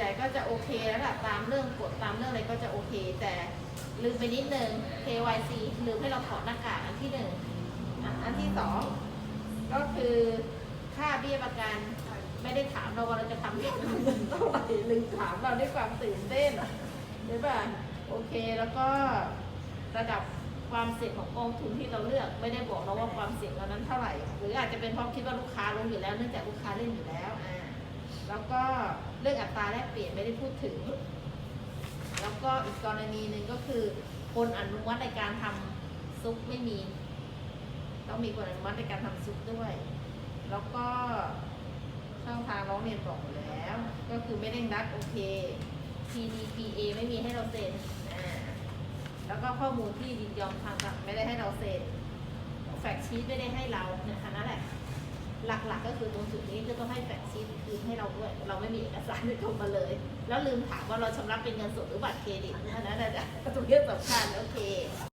ใหญ่ก็จะโอเคแล้วล่ะตามเรื่องกฎตามเรื่องอะไรก็จะโอเค แต่ลืมไปนิดนึง KYC ลืมให้เราถอดหน้ากากอันที่หนึ่งอันที่สองก็คือค่าเบี้ยประกันไม่ได้ถามเราว่าเราจะทำเบี้ยประกันเท่าไหร่ลืมถามเราด้วยความตื่นเต้นใช่ป่ะโอเคแล้วก็ระดับความเสี่ยงของกองทุนที่เราเลือกไม่ได้บอกเราว่าความเสี่ยงเรานั้นเท่าไหร่ หรืออาจจะเป็นเพราะคิดว่าลูกค้าลงอยู่แล้วเนื่องจากลูกค้าเล่นอยู่แล้วอ่าแล้วก็ เรื่องอัตราแลกเปลี่ยนไม่ได้พูดถึง แล้วก็อีกกรณีหนึ่งก็คือ คนอนุมัติในการทำซุปไม่มี ต้องมีคนอนุมัติในการทำซุปด้วย แล้วก็ช่องทางร้องเรียนบอกหมดแล้ว ก็คือไม่ได้นัดโอเค PDPA ไม่มีให้เราเซ็นอ่าแล้วก็ข้อมูลที่ยินยอมทางกับไม่ได้ให้เราเซ็นแฟกชีตไม่ได้ให้เราเนี่ยอันนั้นแหละ หลักๆ ก็คือตรงจุดนี้คือต้องให้แฟก ด้วย เราไม่มีเอกสารที่ตรงมาเลย แล้วลืมถามว่าเราชำระเป็นเงินสดหรือบัตรเครดิตนนั้นแหละตรงนี้สำคัญโอเค